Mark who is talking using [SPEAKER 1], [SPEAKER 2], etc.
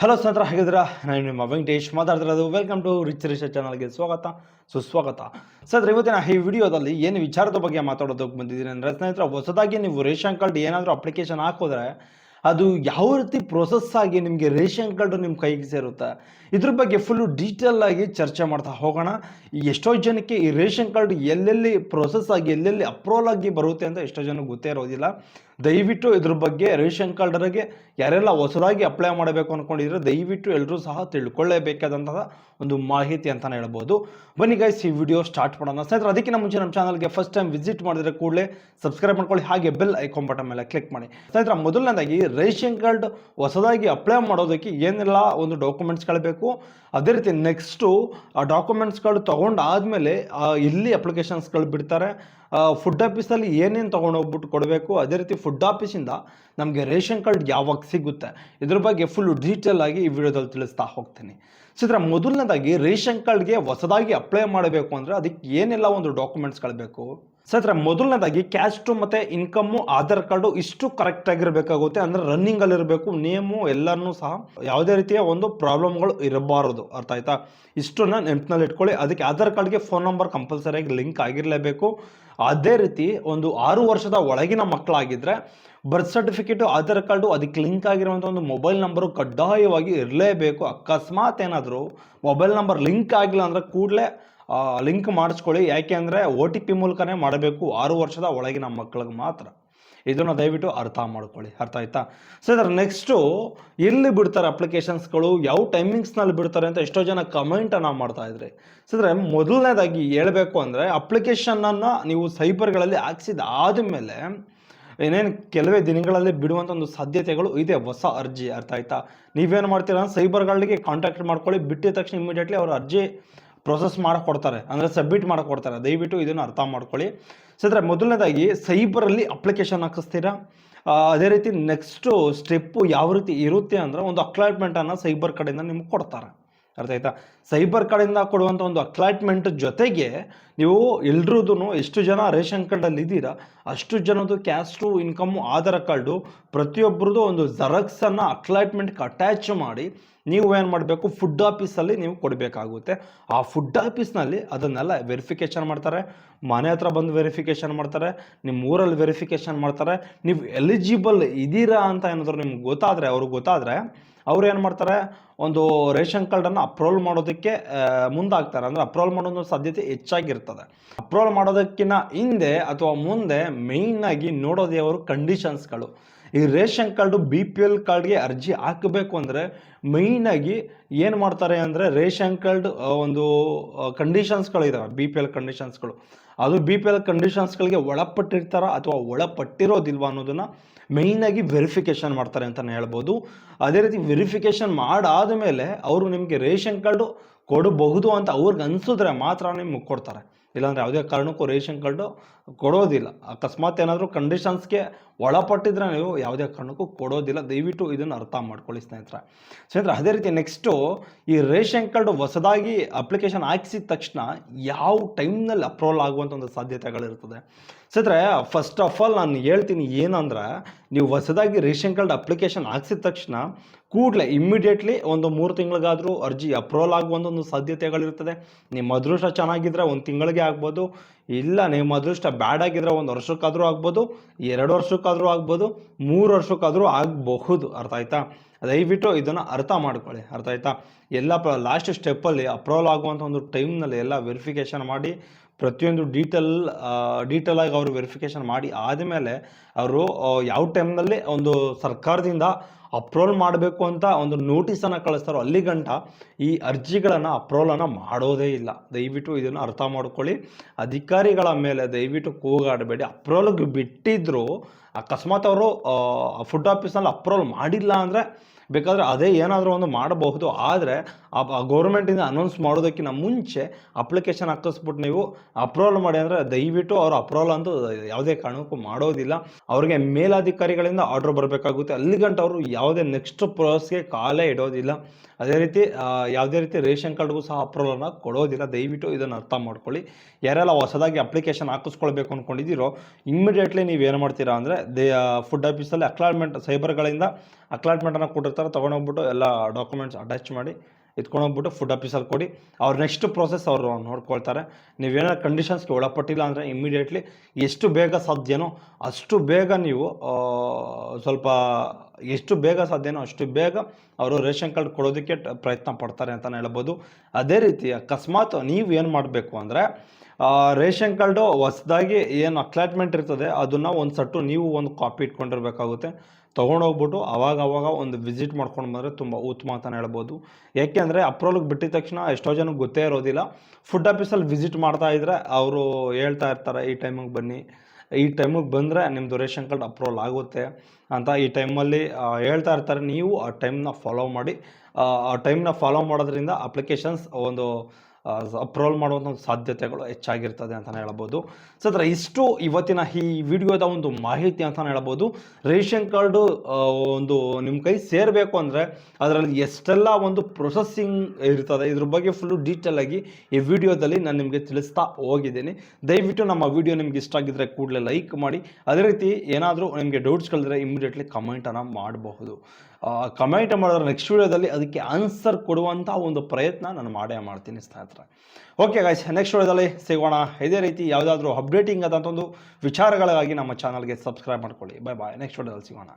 [SPEAKER 1] Hello ಸ್ನೇಹಿತರ, ಹೇಗಿದ್ದೀರಾ? ನಾನು ನಿಮ್ಮ ವೆಂಕಟೇಶ್ ಮಾತಾಡ್ತಿರೋದು ವೆಲ್ಕಮ್ ಟು ರಿಚ್ ರಿಸರ್ಚ್ ಚಾನಲ್ಗೆ ಸ್ವಾಗತ. ಸುಸ್ವಾಗತ. ಸರ್ ಇವತ್ತಿನ ಈ ವಿಡಿಯೋದಲ್ಲಿ ಏನು ವಿಚಾರದ ಬಗ್ಗೆ ಮಾತಾಡೋದಕ್ಕೆ ಬಂದಿದ್ದೀನಿ ಅಂದರೆ, ಸ್ನೇಹಿತರ, ಹೊಸದಾಗಿ ನೀವು ರೇಷನ್ ಕಾರ್ಡ್ ಏನಾದರೂ ಅಪ್ಲಿಕೇಶನ್ ಹಾಕಿದ್ರೆ ಅದು ಯಾವ ರೀತಿ ಪ್ರೊಸೆಸ್ ಆಗಿ ನಿಮಗೆ ರೇಷನ್ ಕಾರ್ಡು ನಿಮ್ಮ ಕೈಗೆ ಸೇರುತ್ತೆ? ಇದ್ರ ಬಗ್ಗೆ ಫುಲ್ಲು ಡೀಟೇಲ್ ಆಗಿ ಚರ್ಚೆ ಮಾಡ್ತಾ ಹೋಗೋಣ. ಎಷ್ಟೋ ಜನಕ್ಕೆ ಈ ರೇಷನ್ ಕಾರ್ಡ್ ಎಲ್ಲೆಲ್ಲಿ ಪ್ರೊಸೆಸ್ ಆಗಿ, ಎಲ್ಲೆಲ್ಲಿ ಅಪ್ರೂವಲ್ ಆಗಿ ಬರುತ್ತೆ ಅಂತ ಎಷ್ಟೋ ಜನಕ್ಕೆ ಗೊತ್ತೇ ಇರೋದಿಲ್ಲ. ದಯವಿಟ್ಟು ಇದ್ರ ಬಗ್ಗೆ ರೇಷನ್ ಕಾರ್ಡರಿಗೆ ಯಾರೆಲ್ಲ ಹೊಸದಾಗಿ ಅಪ್ಲೈ ಮಾಡಬೇಕು ಅಂದ್ಕೊಂಡಿದ್ರೆ ದಯವಿಟ್ಟು ಎಲ್ಲರೂ ಸಹ ತಿಳ್ಕೊಳ್ಳೇಬೇಕಾದಂತಹ ಒಂದು ಮಾಹಿತಿ ಅಂತಲೇ ಹೇಳ್ಬೋದು. ಬನ್ನಿ ಗೈಸ್ ಈ ವಿಡಿಯೋ ಸ್ಟಾರ್ಟ್ ಮಾಡೋಣ. ಸ್ನೇಹಿತರೆ, ಅದಕ್ಕಿಂತ ಮುಂಚೆ ನಮ್ಮ ಚಾನಲ್ಗೆ ಫಸ್ಟ್ ಟೈಮ್ ವಿಸಿಟ್ ಮಾಡಿದ್ರೆ ಕೂಡಲೇ ಸಬ್ಸ್ಕ್ರೈಬ್ ಮಾಡ್ಕೊಳ್ಳಿ. ಹಾಗೆ ಬೆಲ್ ಐಕಾನ್ ಬಟನ್ ಮೇಲೆ ಕ್ಲಿಕ್ ಮಾಡಿ. ಸ್ನೇಹಿತರೆ, ಮೊದಲನೇದಾಗಿ ರೇಷನ್ ಕಾರ್ಡ್ ಹೊಸದಾಗಿ ಅಪ್ಲೈ ಮಾಡೋದಕ್ಕೆ ಏನೆಲ್ಲ ಒಂದು ಡಾಕ್ಯುಮೆಂಟ್ಸ್ಗಳು ಬೇಕು? ಅದೇ ರೀತಿ ನೆಕ್ಸ್ಟು ಆ ಡಾಕ್ಯುಮೆಂಟ್ಸ್ಗಳು ತೊಗೊಂಡಾದಮೇಲೆ ಇಲ್ಲಿ ಅಪ್ಲಿಕೇಶನ್ಸ್ಗಳು ಬಿಡ್ತಾರೆ. ಫುಡ್ ಆಫೀಸಲ್ಲಿ ಏನೇನು ತೊಗೊಂಡೋಗ್ಬಿಟ್ಟು ಕೊಡಬೇಕು? ಅದೇ ರೀತಿ ಫುಡ್ ಆಫೀಸಿಂದ ನಮಗೆ ರೇಷನ್ ಕಾರ್ಡ್ ಯಾವಾಗ ಸಿಗುತ್ತೆ? ಇದ್ರ ಬಗ್ಗೆ ಫುಲ್ಲು ಡೀಟೇಲ್ ಆಗಿ ಈ ವಿಡಿಯೋದಲ್ಲಿ ತಿಳಿಸ್ತಾ ಹೋಗ್ತೀನಿ. ಚಿತ್ರ ಮೊದಲನೇದಾಗಿ ರೇಷನ್ ಕಾರ್ಡ್ಗೆ ಹೊಸದಾಗಿ ಅಪ್ಲೈ ಮಾಡಬೇಕು ಅಂದರೆ ಅದಕ್ಕೆ ಏನೆಲ್ಲ ಒಂದು ಡಾಕ್ಯುಮೆಂಟ್ಸ್ಗಳು ಬೇಕು? ಸತ್ರ ಮೊದಲನೇದಾಗಿ ಕ್ಯಾಸ್ಟು ಮತ್ತು ಇನ್ಕಮ್ಮು ಆಧಾರ್ ಕಾರ್ಡು ಇಷ್ಟು ಕರೆಕ್ಟ್ ಆಗಿರಬೇಕಾಗುತ್ತೆ. ಅಂದರೆ ರನ್ನಿಂಗಲ್ಲಿ ಇರಬೇಕು ನೇಮು ಎಲ್ಲನೂ ಸಹ ಯಾವುದೇ ರೀತಿಯ ಒಂದು ಪ್ರಾಬ್ಲಮ್ಗಳು ಇರಬಾರದು. ಅರ್ಥ ಆಯ್ತಾ? ಇಷ್ಟನ್ನ ನೆನಪಿನಲ್ಲಿ ಇಟ್ಕೊಳ್ಳಿ. ಅದಕ್ಕೆ ಆಧಾರ್ ಕಾರ್ಡ್ಗೆ ಫೋನ್ ನಂಬರ್ ಕಂಪಲ್ಸರಿಯಾಗಿ ಲಿಂಕ್ ಆಗಿರಲೇಬೇಕು. ಅದೇ ರೀತಿ ಒಂದು ಆರು ವರ್ಷದ ಒಳಗಿನ ಮಕ್ಕಳಾಗಿದ್ದರೆ ಬರ್ತ್ ಸರ್ಟಿಫಿಕೇಟು ಆಧಾರ್ ಕಾರ್ಡು ಅದಕ್ಕೆ ಲಿಂಕ್ ಆಗಿರುವಂಥ ಒಂದು ಮೊಬೈಲ್ ನಂಬರು ಕಡ್ಡಾಯವಾಗಿ ಇರಲೇಬೇಕು. ಅಕಸ್ಮಾತ್ ಏನಾದರೂ ಮೊಬೈಲ್ ನಂಬರ್ ಲಿಂಕ್ ಆಗಿಲ್ಲ ಅಂದರೆ ಕೂಡಲೇ ಲಿಂಕ್ ಮಾಡಿಸ್ಕೊಳ್ಳಿ. ಯಾಕೆ ಅಂದರೆ ಒ ಟಿ ಪಿ ಮೂಲಕನೇ ಮಾಡಬೇಕು ಆರು ವರ್ಷದ ಒಳಗಿನ ಮಕ್ಕಳಿಗೆ ಮಾತ್ರ. ಇದನ್ನು ದಯವಿಟ್ಟು ಅರ್ಥ ಮಾಡ್ಕೊಳ್ಳಿ. ಅರ್ಥ ಆಯ್ತಾ? ಸೊ ಇದರ ನೆಕ್ಸ್ಟು ಎಲ್ಲಿ ಬಿಡ್ತಾರೆ ಅಪ್ಲಿಕೇಶನ್ಸ್ಗಳು ಯಾವ ಟೈಮಿಂಗ್ಸ್ನಲ್ಲಿ ಬಿಡ್ತಾರೆ ಅಂತ ಎಷ್ಟೋ ಜನ ಕಮೆಂಟನ್ನು ಮಾಡ್ತಾ ಇದ್ರಿ. ಸೊ ಇದ್ರೆ ಮೊದಲನೇದಾಗಿ ಹೇಳಬೇಕು ಅಂದರೆ ಅಪ್ಲಿಕೇಶನನ್ನು ನೀವು ಸೈಬರ್ಗಳಲ್ಲಿ ಹಾಕ್ಸಿದ ಆದಮೇಲೆ ಏನೇನು ಕೆಲವೇ ದಿನಗಳಲ್ಲಿ ಬಿಡುವಂಥ ಒಂದು ಸಾಧ್ಯತೆಗಳು ಇದೆ. ಹೊಸ ಅರ್ಜಿ. ಅರ್ಥ ಆಯ್ತಾ? ನೀವೇನು ಮಾಡ್ತೀರಾ? ಸೈಬರ್ಗಳಿಗೆ ಕಾಂಟ್ಯಾಕ್ಟ್ ಮಾಡ್ಕೊಳ್ಳಿ. ಬಿಟ್ಟಿದ ತಕ್ಷಣ ಇಮಿಡಿಯೇಟ್ಲಿ ಅವ್ರ ಅರ್ಜಿ ಪ್ರೊಸೆಸ್ ಮಾಡಿಕೊಡ್ತಾರೆ. ಕೊಡ್ತಾರೆ ಅಂದರೆ ಸಬ್ಮಿಟ್ ಮಾಡಕ್ಕೆ ಕೊಡ್ತಾರೆ ದಯವಿಟ್ಟು ಇದನ್ನು ಅರ್ಥ ಮಾಡ್ಕೊಳ್ಳಿ. ಸದ್ರೆ, ಮೊದಲನೇದಾಗಿ ಸೈಬರಲ್ಲಿ ಅಪ್ಲಿಕೇಶನ್ ಹಾಕಿಸ್ತೀರಾ? ಅದೇ ರೀತಿ ನೆಕ್ಸ್ಟು ಸ್ಟೆಪ್ಪು ಯಾವ ರೀತಿ ಇರುತ್ತೆ ಅಂದರೆ ಒಂದು ಅಕ್ಲಾಟ್ಮೆಂಟನ್ನು ಸೈಬರ್ ಕಡೆಯಿಂದ ನಿಮ್ಗೆ ಕೊಡ್ತಾರೆ. ಅರ್ಥ ಆಯ್ತಾ? ಸೈಬರ್ ಕಡೆಯಿಂದ ಕೊಡುವಂಥ ಒಂದು ಅಕ್ಲಾಟ್ಮೆಂಟ್ ಜೊತೆಗೆ ನೀವು ಎಲ್ರದ್ದು ಎಷ್ಟು ಜನ ರೇಷನ್ ಕಾರ್ಡಲ್ಲಿ ಇದ್ದೀರಾ, ಅಷ್ಟು ಜನದ್ದು ಕ್ಯಾಸ್ಟು ಇನ್ಕಮ್ಮು ಆಧಾರ್ ಕಾರ್ಡು ಪ್ರತಿಯೊಬ್ಬರದ್ದು ಒಂದು ಜೆರಾಕ್ಸನ್ನು ಅಕ್ಲಾಟ್ಮೆಂಟ್ಗೆ ಅಟ್ಯಾಚ್ ಮಾಡಿ ನೀವು ಏನು ಮಾಡಬೇಕು ಫುಡ್ ಆಫೀಸಲ್ಲಿ ನೀವು ಕೊಡಬೇಕಾಗುತ್ತೆ. ಆ ಫುಡ್ ಆಫೀಸ್ನಲ್ಲಿ ಅದನ್ನೆಲ್ಲ ವೆರಿಫಿಕೇಷನ್ ಮಾಡ್ತಾರೆ. ಮನೆ ಹತ್ರ ಬಂದು ವೆರಿಫಿಕೇಷನ್ ಮಾಡ್ತಾರೆ. ನಿಮ್ಮ ಊರಲ್ಲಿ ವೆರಿಫಿಕೇಷನ್ ಮಾಡ್ತಾರೆ. ನೀವು ಎಲಿಜಿಬಲ್ ಇದ್ದೀರಾ ಅಂತ ಏನಾದರೂ ನಿಮ್ಗೆ ಗೊತ್ತಾದರೆ ಅವ್ರಿಗೆ ಗೊತ್ತಾದರೆ ಅವ್ರು ಏನು ಮಾಡ್ತಾರೆ, ಒಂದು ರೇಷನ್ ಕಾರ್ಡನ್ನು ಅಪ್ರೂವಲ್ ಮಾಡೋದಕ್ಕೆ ಮುಂದಾಗ್ತಾರೆ. ಅಂದರೆ ಅಪ್ರೂವಲ್ ಮಾಡೋದು ಸಾಧ್ಯತೆ ಹೆಚ್ಚಾಗಿರ್ತದೆ. ಅಪ್ರೂವಲ್ ಮಾಡೋದಕ್ಕಿಂತ ಹಿಂದೆ ಅಥವಾ ಮುಂದೆ ಮೇಯ್ನಾಗಿ ನೋಡೋದೇ ಅವರು ಕಂಡೀಷನ್ಸ್ಗಳು ಈ ration card, B P L ಕಾರ್ಡ್ಗೆ ಅರ್ಜಿ ಹಾಕಬೇಕು ಅಂದರೆ ಮೇಯ್ನಾಗಿ ಏನು ಮಾಡ್ತಾರೆ ಅಂದರೆ ರೇಷನ್ ಕಾರ್ಡ್ ಒಂದು ಕಂಡೀಷನ್ಸ್ಗಳಿದ್ದಾವೆ ಬಿ ಪಿ ಎಲ್ ಕಂಡೀಷನ್ಸ್ಗಳು ಅದು ಬಿ ಪಿ ಎಲ್ ಕಂಡೀಷನ್ಸ್ಗಳಿಗೆ ಒಳಪಟ್ಟಿರ್ತಾರ ಅಥವಾ ಒಳಪಟ್ಟಿರೋದಿಲ್ವ ಅನ್ನೋದನ್ನು ಮೇಯ್ನಾಗಿ ವೆರಿಫಿಕೇಷನ್ ಮಾಡ್ತಾರೆ ಅಂತಲೇ ಹೇಳ್ಬೋದು. ಅದೇ ರೀತಿ ವೆರಿಫಿಕೇಷನ್ ಮಾಡಾದ ಮೇಲೆ ಅವರು ನಿಮಗೆ ರೇಷನ್ ಕಾರ್ಡು ಕೊಡಬಹುದು ಅಂತ ಅವ್ರಿಗೆ ಅನಿಸಿದ್ರೆ ಮಾತ್ರ ನಿಮ್ಗೆ ಕೊಡ್ತಾರೆ. ಇಲ್ಲಾಂದ್ರೆ ಯಾವುದೇ ಕಾರಣಕ್ಕೂ ರೇಷನ್ ಕಾರ್ಡು ಕೊಡೋದಿಲ್ಲ. ಅಕಸ್ಮಾತ್ ಏನಾದರೂ ಕಂಡೀಷನ್ಸ್ಗೆ ಒಳಪಟ್ಟಿದ್ರೆ ನೀವು ಯಾವುದೇ ಕಾರಣಕ್ಕೂ ಕೊಡೋದಿಲ್ಲ. ದಯವಿಟ್ಟು ಇದನ್ನು ಅರ್ಥ ಮಾಡ್ಕೊಳ್ಳಿ, ಸ್ನೇಹಿತರೆ. ಸ್ನೇಹಿತರೆ, ಅದೇ ರೀತಿ ನೆಕ್ಸ್ಟು ಈ ರೇಷನ್ ಕಾರ್ಡು ಹೊಸದಾಗಿ ಅಪ್ಲಿಕೇಶನ್ ಹಾಕಿಸಿದ ತಕ್ಷಣ ಯಾವ ಟೈಮ್ನಲ್ಲಿ ಅಪ್ರೂವಲ್ ಆಗುವಂಥ ಒಂದು ಸಾಧ್ಯತೆಗಳಿರ್ತದೆ? ಸ್ನೇಹಿತರೆ ಫಸ್ಟ್ ಆಫ್ ಆಲ್ ನಾನು ಹೇಳ್ತೀನಿ ಏನಂದ್ರೆ, ನೀವು ಹೊಸದಾಗಿ ರೇಷನ್ ಕಾರ್ಡ್ ಅಪ್ಲಿಕೇಶನ್ ಹಾಕ್ಸಿದ ತಕ್ಷಣ ಕೂಡಲೇ ಇಮ್ಮಿಡಿಯೇಟ್ಲಿ ಒಂದು ಮೂರು ತಿಂಗಳಿಗಾದರೂ ಅರ್ಜಿ ಅಪ್ರೂವಲ್ ಆಗುವಂಥ ಒಂದು ಸಾಧ್ಯತೆಗಳಿರ್ತದೆ. ನಿಮ್ಮ ಅದೃಷ್ಟ ಚೆನ್ನಾಗಿದ್ರೆ ಒಂದು ತಿಂಗಳಿಗೆ ಆಗ್ಬೋದು. ಇಲ್ಲ ನಿಮ್ಮ ಅದೃಷ್ಟ ಬ್ಯಾಡ್ ಆಗಿದ್ರೆ ಒಂದು ವರ್ಷಕ್ಕಾದರೂ ಆಗ್ಬೋದು. ಎರಡು ವರ್ಷಕ್ಕಾದರೂ ಆಗ್ಬೋದು. ಮೂರು ವರ್ಷಕ್ಕಾದರೂ ಆಗಬಹುದು. ಅರ್ಥ ಆಯ್ತಾ? ದಯವಿಟ್ಟು ಇದನ್ನು ಅರ್ಥ ಮಾಡ್ಕೊಳ್ಳಿ. ಅರ್ಥ ಆಯ್ತಾ? ಎಲ್ಲ ಪ ಲಾಸ್ಟ್ ಸ್ಟೆಪ್ಪಲ್ಲಿ ಅಪ್ರೂವಲ್ ಆಗುವಂಥ ಒಂದು ಟೈಮ್ನಲ್ಲಿ ಎಲ್ಲ ವೆರಿಫಿಕೇಷನ್ ಮಾಡಿ, ಪ್ರತಿಯೊಂದು ಡೀಟೇಲ್ ಡೀಟೇಲ್ ಆಗಿ ಅವರು ವೆರಿಫಿಕೇಷನ್ ಮಾಡಿ ಆದಮೇಲೆ ಅವರು ಯಾವ ಟೈಮ್ನಲ್ಲಿ ಒಂದು ಸರ್ಕಾರದಿಂದ ಅಪ್ರೂವಲ್ ಮಾಡಬೇಕು ಅಂತ ಒಂದು ನೋಟಿಸನ್ನು ಕಳಿಸ್ತಾರೋ ಅಲ್ಲಿ ಗಂಟ ಈ ಅರ್ಜಿಗಳನ್ನು ಅಪ್ರೂವಲನ್ನು ಮಾಡೋದೇ ಇಲ್ಲ. ದಯವಿಟ್ಟು ಇದನ್ನು ಅರ್ಥ ಮಾಡ್ಕೊಳ್ಳಿ. ಅಧಿಕಾರಿಗಳ ಮೇಲೆ ದಯವಿಟ್ಟು ಕೂಗಾಡಬೇಡಿ ಅಪ್ರೂವಲ್ಗೆ ಬಿಟ್ಟಿದ್ರು ಅಕಸ್ಮಾತ್ ಅವರು ಫುಡ್ ಆಫೀಸ್ನಲ್ಲಿ ಅಪ್ರೂವಲ್ ಮಾಡಿಲ್ಲ ಅಂದರೆ ಬೇಕಾದರೆ ಅದೇ ಏನಾದರೂ ಒಂದು ಮಾಡಬಹುದು. ಆದರೆ ಆ ಗೌರ್ಮೆಂಟಿಂದ ಅನೌನ್ಸ್ ಮಾಡೋದಕ್ಕಿಂತ ಮುಂಚೆ ಅಪ್ಲಿಕೇಶನ್ ಹಾಕಿಸ್ಬಿಟ್ಟು ನೀವು ಅಪ್ರೂವಲ್ ಮಾಡಿ ಅಂದರೆ ದಯವಿಟ್ಟು ಅವರು ಅಪ್ರೂವಲ್ ಅಂತೂ ಯಾವುದೇ ಕಾರಣಕ್ಕೂ ಮಾಡೋದಿಲ್ಲ. ಅವ್ರಿಗೆ ಮೇಲಾಧಿಕಾರಿಗಳಿಂದ ಆರ್ಡ್ರ್ ಬರಬೇಕಾಗುತ್ತೆ. ಅಲ್ಲಿಗಂಟ ಅವರು ಯಾವುದೇ ನೆಕ್ಸ್ಟ್ ಪ್ರೋಸೆಸ್ಗೆ ಕಾಲೇ ಇಡೋದಿಲ್ಲ. ಅದೇ ರೀತಿ ಯಾವುದೇ ರೀತಿ ರೇಷನ್ ಕಾರ್ಡ್ಗೂ ಸಹ ಅಪ್ರೂವಲನ್ನು ಕೊಡೋದಿಲ್ಲ ದಯವಿಟ್ಟು ಇದನ್ನು ಅರ್ಥ ಮಾಡ್ಕೊಳ್ಳಿ. ಯಾರೆಲ್ಲ ಹೊಸದಾಗಿ ಅಪ್ಲಿಕೇಶನ್ ಹಾಕಿಸ್ಕೊಳ್ಬೇಕು ಅಂದ್ಕೊಂಡಿದ್ದೀರೋ ಇಮ್ಮಿಡಿಯೇಟ್ಲಿ ನೀವು ಏನು ಮಾಡ್ತೀರಾ ಅಂದರೆ, ದೇ ಫುಡ್ ಆಫೀಸಲ್ಲಿ ಅಕ್ಲಾಟ್ಮೆಂಟ್ ಸೈಬರ್ಗಳಿಂದ ಅಕ್ಲಾಟ್ಮೆಂಟನ್ನು ಕೊಟ್ಟಿರ್ತಾರೆ, ತೊಗೊಂಡೋಗ್ಬಿಟ್ಟು ಎಲ್ಲ ಡಾಕ್ಯುಮೆಂಟ್ಸ್ ಅಟ್ಯಾಚ್ ಮಾಡಿ ಎತ್ಕೊಂಡೋಗ್ಬಿಟ್ಟು ಫುಡ್ ಆಫೀಸಲ್ಲಿ ಕೊಡಿ. ಅವ್ರ ನೆಕ್ಸ್ಟ್ ಪ್ರೋಸೆಸ್ ಅವರು ನೋಡ್ಕೊಳ್ತಾರೆ. ನೀವೇನಾದ್ರು ಕಂಡೀಷನ್ಸ್ಗೆ ಒಳಪಟ್ಟಿಲ್ಲ ಅಂದರೆ ಇಮ್ಮಿಡಿಯೇಟ್ಲಿ ಎಷ್ಟು ಬೇಗ ಸಾಧ್ಯನೋ ಅಷ್ಟು ಬೇಗ ನೀವು ಸ್ವಲ್ಪ ಎಷ್ಟು ಬೇಗ ಸಾಧ್ಯನೋ ಅಷ್ಟು ಬೇಗ ಅವರು ರೇಷನ್ ಕಾರ್ಡ್ ಕೊಡೋದಕ್ಕೆ ಪ್ರಯತ್ನ ಪಡ್ತಾರೆ ಅಂತಲೇ ಹೇಳ್ಬೋದು. ಅದೇ ರೀತಿ ಅಕಸ್ಮಾತ್ ನೀವು ಏನು ಮಾಡಬೇಕು ಅಂದರೆ ರೇಷನ್ ಕಾರ್ಡು ಹೊಸದಾಗಿ ಏನು ಅಕ್ಲಾಟ್ಮೆಂಟ್ ಇರ್ತದೆ, ಅದನ್ನು ಒಂದು ಸಟ್ಟು ನೀವು ಒಂದು ಕಾಪಿ ಇಟ್ಕೊಂಡಿರ್ಬೇಕಾಗುತ್ತೆ. ತೊಗೊಂಡೋಗ್ಬಿಟ್ಟು ಅವಾಗ ಅವಾಗ ಒಂದು ವಿಸಿಟ್ ಮಾಡ್ಕೊಂಡು ಬಂದರೆ ತುಂಬ ಉತ್ತಮ ಅಂತಲೇ ಹೇಳ್ಬೋದು. ಯಾಕೆಂದರೆ ಅಪ್ರೂವಲ್ಗೆ ಬಿಟ್ಟಿದ ತಕ್ಷಣ ಎಷ್ಟೋ ಜನಕ್ಕೆ ಗೊತ್ತೇ ಇರೋದಿಲ್ಲ. ಫುಡ್ ಆಫೀಸಲ್ಲಿ ವಿಸಿಟ್ ಮಾಡ್ತಾ ಇದ್ದರೆ ಅವರು ಹೇಳ್ತಾ ಇರ್ತಾರೆ, ಈ ಟೈಮಿಗೆ ಬನ್ನಿ. ಈ ಟೈಮಿಗೆ ಬಂದರೆ ನಿಮ್ಮ ರೇಷನ್ ಕಾರ್ಡ್ ಅಪ್ರೂವಲ್ ಆಗುತ್ತೆ ಅಂತ ಈ ಟೈಮಲ್ಲಿ ಹೇಳ್ತಾ ಇರ್ತಾರೆ. ನೀವು ಆ ಟೈಮ್ನ ಫಾಲೋ ಮಾಡಿ, ಆ ಟೈಮ್ನ ಫಾಲೋ ಮಾಡೋದ್ರಿಂದ ಅಪ್ಲಿಕೇಶನ್ಸ್ ಒಂದು ಅಪ್ರೂವಲ್ ಮಾಡುವಂಥ ಒಂದು ಸಾಧ್ಯತೆಗಳು ಹೆಚ್ಚಾಗಿರ್ತದೆ ಅಂತಲೇ ಹೇಳ್ಬೋದು. ಸೊ ಅದರ ಇಷ್ಟು ಇವತ್ತಿನ ಈ ವಿಡಿಯೋದ ಒಂದು ಮಾಹಿತಿ ಅಂತಲೇ ಹೇಳ್ಬೋದು. ರೇಷನ್ ಕಾರ್ಡು ಒಂದು ನಿಮ್ಮ ಕೈ ಸೇರಬೇಕು ಅಂದರೆ ಅದರಲ್ಲಿ ಎಷ್ಟೆಲ್ಲ ಒಂದು ಪ್ರೊಸೆಸಿಂಗ್ ಇರ್ತದೆ, ಇದ್ರ ಬಗ್ಗೆ ಫುಲ್ಲು ಡೀಟೇಲ್ ಆಗಿ ಈ ವಿಡಿಯೋದಲ್ಲಿ ನಾನು ನಿಮಗೆ ತಿಳಿಸ್ತಾ ಹೋಗಿದ್ದೀನಿ. ದಯವಿಟ್ಟು ನಮ್ಮ ವಿಡಿಯೋ ನಿಮ್ಗೆ ಇಷ್ಟ ಆಗಿದ್ರೆ ಕೂಡಲೇ ಲೈಕ್ ಮಾಡಿ. ಅದೇ ರೀತಿ ಏನಾದರೂ ನಿಮಗೆ ಡೌಟ್ಸ್ಗಳಿದ್ರೆ ಇಮಿಡಿಯೇಟ್ಲಿ ಕಮೆಂಟನ್ನು ಮಾಡಬಹುದು. ಕಮೆಂಟ್ ಮಾಡಿದ್ರೆ ನೆಕ್ಸ್ಟ್ ವೀಡಿಯೋದಲ್ಲಿ ಅದಕ್ಕೆ ಆನ್ಸರ್ ಕೊಡುವಂಥ ಒಂದು ಪ್ರಯತ್ನ ನಾನು ಮಾಡೇ ಮಾಡ್ತೀನಿ ಸ್ನೇಹಿತರೆ. ಓಕೆ ಗಾಯ್ಸ್ ನೆಕ್ಸ್ಟ್ ವೀಡಿಯೋದಲ್ಲಿ ಸಿಗೋಣ. ಇದೇ ರೀತಿ ಯಾವುದಾದ್ರೂ ಅಪ್ಡೇಟಿಂಗ್ ಆದಂಥ ಒಂದು ವಿಚಾರಗಳಿಗಾಗಿ ನಮ್ಮ ಚಾನಲ್ಗೆ ಸಬ್ಸ್ಕ್ರೈಬ್ ಮಾಡ್ಕೊಳ್ಳಿ. ಬಾಯ್ ಬಾಯ್ ನೆಕ್ಸ್ಟ್ ವೀಡಿಯೋದಲ್ಲಿ ಸಿಗೋಣ.